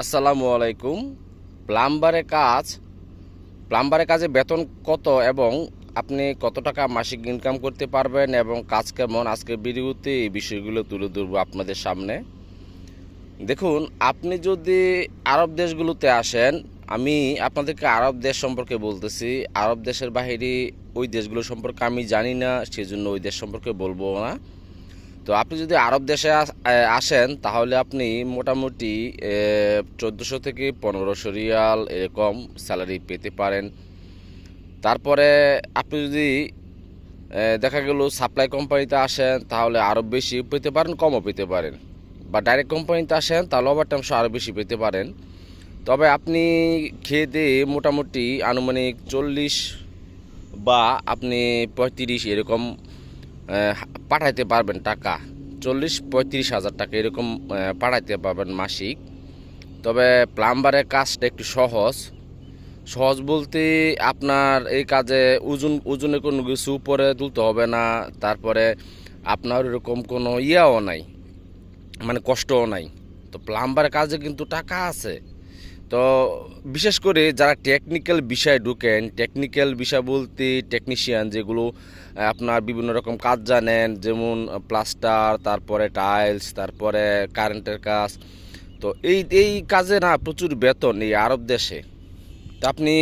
আসসালামু আলাইকুম। প্লাম্বারের কাজ, প্লাম্বারের কাজে বেতন কত এবং আপনি কত টাকা মাসিক ইনকাম করতে পারবেন এবং কাজ কেমন? আজকে ভিডিওতে এই বিষয়গুলো তুলে ধরবো আপনাদের সামনে। দেখুন, আপনি যদি আরব দেশগুলোতে আসেন, আমি আপনাদেরকে আরব দেশ সম্পর্কে বলতেছি। আরব দেশের বাহিরে ওই দেশগুলো সম্পর্কে আমি জানি না, সেজন্য ওই দেশ সম্পর্কে বলব না। তো আপনি যদি আরব দেশে আসেন, তাহলে আপনি মোটামুটি চোদ্দোশো থেকে পনেরোশো রিয়াল এরকম স্যালারি পেতে পারেন। তারপরে আপনি যদি দেখা গেল সাপ্লাই কোম্পানিতে আসেন, তাহলে আরও বেশি পেতে পারেন, কমও পেতে পারেন। বা ডাইরেক্ট কোম্পানিতে আসেন, তাহলে ওভার টাইম আরও বেশি পেতে পারেন। তবে আপনি খেয়ে দিয়ে মোটামুটি আনুমানিক চল্লিশ বা আপনি পঁয়ত্রিশ এরকম পাঠাইতে পারবেন টাকা। চল্লিশ, পঁয়ত্রিশ হাজার টাকা এরকম পাঠাইতে পারবেন মাসিক। তবে প্লাম্বারের কাজটা একটু সহজ। সহজ বলতে আপনার এই কাজে ওজন, ওজনে কোনো কিছু উপরে তুলতে হবে না। তারপরে আপনার এরকম কোনো ইয়েও নাই মানে কষ্টও নাই। তো প্লাম্বারের কাজে কিন্তু টাকা আছে। তো বিশেষ করে যারা টেকনিক্যাল বিষয় ঢুকেন টেকনিক্যাল বিষয় বলতে টেকনিশিয়ান যেগুলো আপনার বিভিন্ন রকম কাজ জানেন, যেমন প্লাস্টার তারপরে টাইলস তারপরে কারেন্টের কাজ। তো এই এই কাজে না প্রচুর বেতন এই আরব দেশে। তো আপনি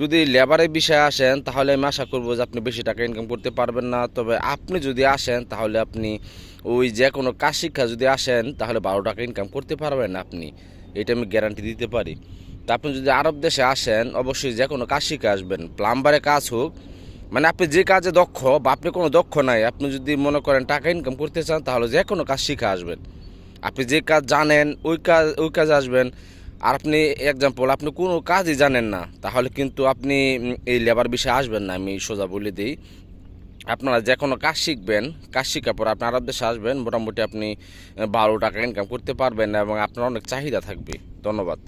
যদি লেবারের বিষয়ে আসেন, তাহলে আমি আশা করব যে আপনি বেশি টাকা ইনকাম করতে পারবেন না। তবে আপনি যদি আসেন, তাহলে আপনি ওই যে কোনো কাজ শিক্ষা যদি আসেন, তাহলে বারো টাকা ইনকাম করতে পারবেন আপনি। এটা আমি গ্যারান্টি দিতে পারি। তা আপনি যদি আরব দেশে আসেন, অবশ্যই যে কোনো কাজ শিখে আসবেন। প্লাম্বারে কাজ হোক মানে আপনি যে কাজে দক্ষ বা আপনি কোনো দক্ষ নাই, আপনি যদি মনে করেন টাকা ইনকাম করতে চান, তাহলে যে কোনো কাজ শিখে আসবেন। আপনি যে কাজ জানেন, ওই কাজ, ওই কাজে আসবেন। আর আপনি এক্সাম্পল আপনি কোনো কাজই জানেন না, তাহলে কিন্তু আপনি এই লেবার বিষয়ে আসবেন না, আমি সোজা বলে দিই। আপনারা যে কোনো কাজ শিখবেন, কাজ শিখার পর আপনি আরব দেশে আসবেন, মোটামুটি আপনি বারো টাকা ইনকাম করতে পারবেন এবং আপনার অনেক চাহিদা থাকবে। ধন্যবাদ।